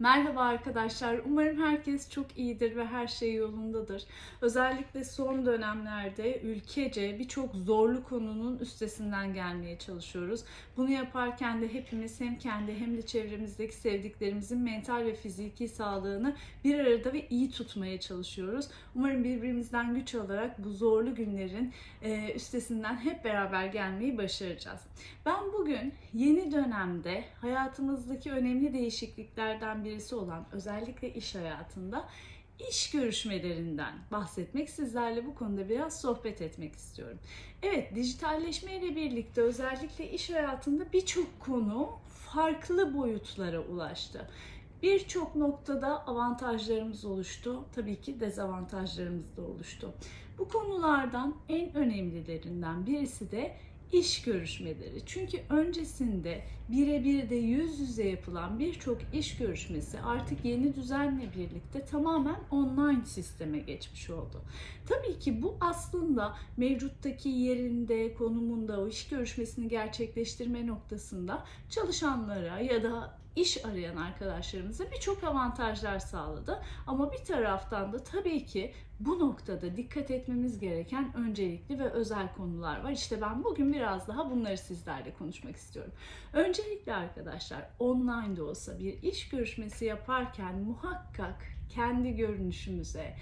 Merhaba arkadaşlar. Umarım herkes çok iyidir ve her şey yolundadır. Özellikle son dönemlerde ülkece birçok zorlu konunun üstesinden gelmeye çalışıyoruz. Bunu yaparken de hepimiz hem kendi hem de çevremizdeki sevdiklerimizin mental ve fiziki sağlığını bir arada ve iyi tutmaya çalışıyoruz. Umarım birbirimizden güç alarak bu zorlu günlerin e, üstesinden hep beraber gelmeyi başaracağız. Ben bugün yeni dönemde hayatımızdaki önemli değişikliklerden birisi olan özellikle iş hayatında iş görüşmelerinden bahsetmek, sizlerle bu konuda biraz sohbet etmek istiyorum. Evet, dijitalleşme ile birlikte özellikle iş hayatında birçok konu farklı boyutlara ulaştı. Birçok noktada avantajlarımız oluştu. Tabii ki dezavantajlarımız da oluştu. Bu konulardan en önemlilerinden birisi de iş görüşmeleri. Çünkü öncesinde birebir de yüz yüze yapılan birçok iş görüşmesi artık yeni düzenle birlikte tamamen online sisteme geçmiş oldu. Tabii ki bu aslında mevcuttaki yerinde, konumunda o iş görüşmesini gerçekleştirme noktasında çalışanlara ya da iş arayan arkadaşlarımıza birçok avantajlar sağladı. Ama bir taraftan da tabii ki bu noktada dikkat etmemiz gereken öncelikli ve özel konular var. İşte ben bugün biraz daha bunları sizlerle konuşmak istiyorum. Öncelikle arkadaşlar online de olsa bir iş görüşmesi yaparken muhakkak kendi görünüşümüze,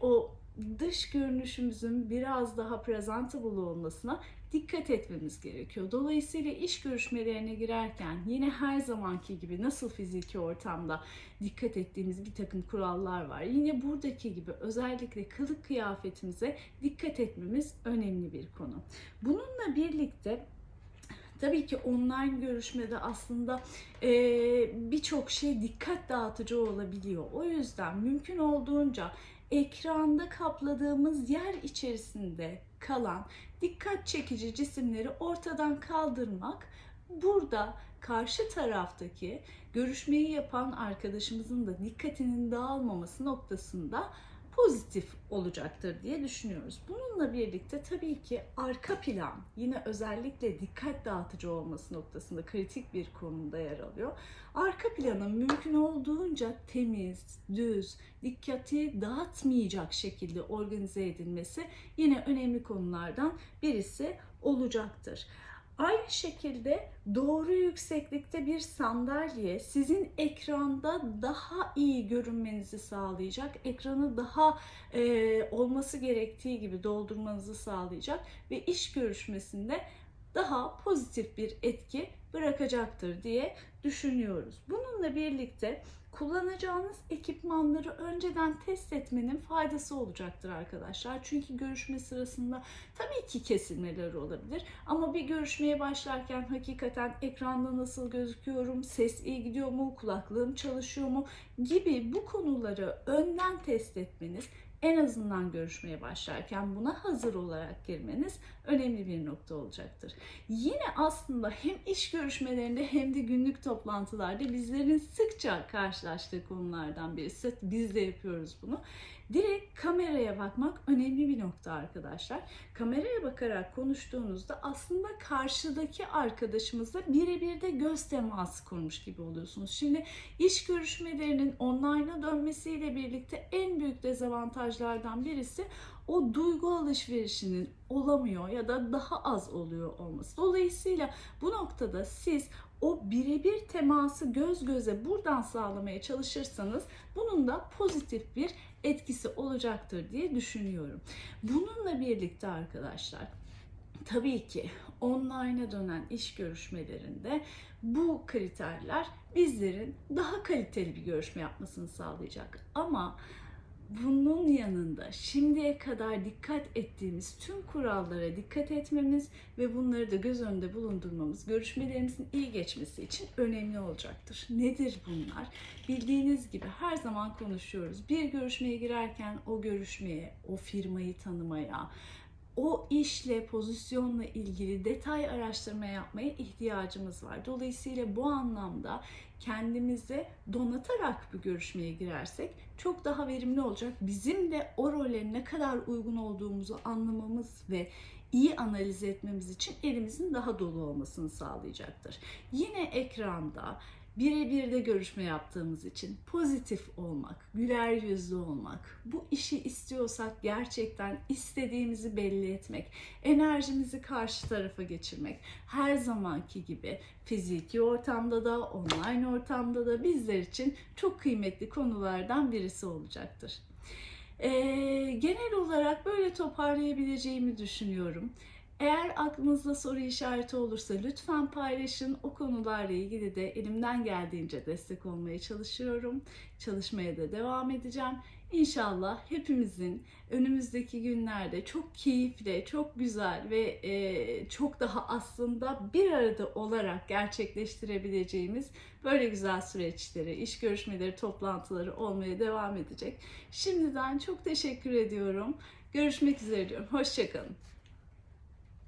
o dış görünüşümüzün biraz daha presentable olmasına dikkat etmemiz gerekiyor. Dolayısıyla iş görüşmelerine girerken yine her zamanki gibi nasıl fiziki ortamda dikkat ettiğimiz bir takım kurallar var. Yine buradaki gibi özellikle kılık kıyafetimize dikkat etmemiz önemli bir konu. Bununla birlikte Tabii ki online görüşmede aslında e, birçok şey dikkat dağıtıcı olabiliyor. O yüzden mümkün olduğunca ekranda kapladığımız yer içerisinde kalan dikkat çekici cisimleri ortadan kaldırmak burada karşı taraftaki görüşmeyi yapan arkadaşımızın da dikkatinin dağılmaması noktasında pozitif olacaktır diye düşünüyoruz. Bununla birlikte tabii ki arka plan yine özellikle dikkat dağıtıcı olması noktasında kritik bir konumda yer alıyor. Arka planın mümkün olduğunca temiz, düz, dikkati dağıtmayacak şekilde organize edilmesi yine önemli konulardan birisi olacaktır. Aynı şekilde doğru yükseklikte bir sandalye sizin ekranda daha iyi görünmenizi sağlayacak. Ekranı daha e, olması gerektiği gibi doldurmanızı sağlayacak ve iş görüşmesinde daha pozitif bir etki bırakacaktır diye düşünüyoruz. Bununla birlikte kullanacağınız ekipmanları önceden test etmenin faydası olacaktır arkadaşlar. Çünkü görüşme sırasında tabii ki kesilmeler olabilir ama bir görüşmeye başlarken hakikaten ekranda nasıl gözüküyorum, ses iyi gidiyor mu, kulaklığım çalışıyor mu gibi bu konuları önden test etmeniz en azından görüşmeye başlarken buna hazır olarak girmeniz önemli bir nokta olacaktır. Yine aslında hem iş görüşmelerinde hem de günlük toplantılarda bizlerin sıkça karşılaştığı konulardan birisi. Biz de yapıyoruz bunu. Direkt kameraya bakmak önemli bir nokta arkadaşlar. Kameraya bakarak konuştuğunuzda aslında karşıdaki arkadaşımızla birebir de göz teması kurmuş gibi oluyorsunuz. Şimdi iş görüşmelerinin online'a dönmesiyle birlikte en büyük dezavantajlardan birisi o duygu alışverişinin olamıyor ya da daha az oluyor olması. Dolayısıyla bu noktada siz o birebir teması göz göze buradan sağlamaya çalışırsanız bunun da pozitif bir etkisi olacaktır diye düşünüyorum. Bununla birlikte arkadaşlar tabii ki online'a dönen iş görüşmelerinde bu kriterler bizlerin daha kaliteli bir görüşme yapmasını sağlayacak. Ama bunun yanında şimdiye kadar dikkat ettiğimiz tüm kurallara dikkat etmemiz ve bunları da göz önünde bulundurmamız görüşmelerimizin iyi geçmesi için önemli olacaktır. Nedir bunlar? Bildiğiniz gibi her zaman konuşuyoruz. Bir görüşmeye girerken o görüşmeye, o firmayı tanımaya, o işle, pozisyonla ilgili detay araştırma yapmaya ihtiyacımız var. Dolayısıyla bu anlamda kendimizi donatarak bir görüşmeye girersek çok daha verimli olacak. Bizim de o role ne kadar uygun olduğumuzu anlamamız ve iyi analiz etmemiz için elimizin daha dolu olmasını sağlayacaktır. Yine ekranda birebir de görüşme yaptığımız için pozitif olmak, güler yüzlü olmak, bu işi istiyorsak gerçekten istediğimizi belli etmek, enerjimizi karşı tarafa geçirmek, her zamanki gibi fiziki ortamda da, online ortamda da bizler için çok kıymetli konulardan birisi olacaktır. Ee, genel olarak böyle toparlayabileceğimi düşünüyorum. Eğer aklınızda soru işareti olursa lütfen paylaşın. O konularla ilgili de elimden geldiğince destek olmaya çalışıyorum. Çalışmaya da devam edeceğim. İnşallah hepimizin önümüzdeki günlerde çok keyifli, çok güzel ve e, çok daha aslında bir arada olarak gerçekleştirebileceğimiz böyle güzel süreçleri, iş görüşmeleri, toplantıları olmaya devam edecek. Şimdiden çok teşekkür ediyorum. Görüşmek üzere diyorum. Hoşçakalın.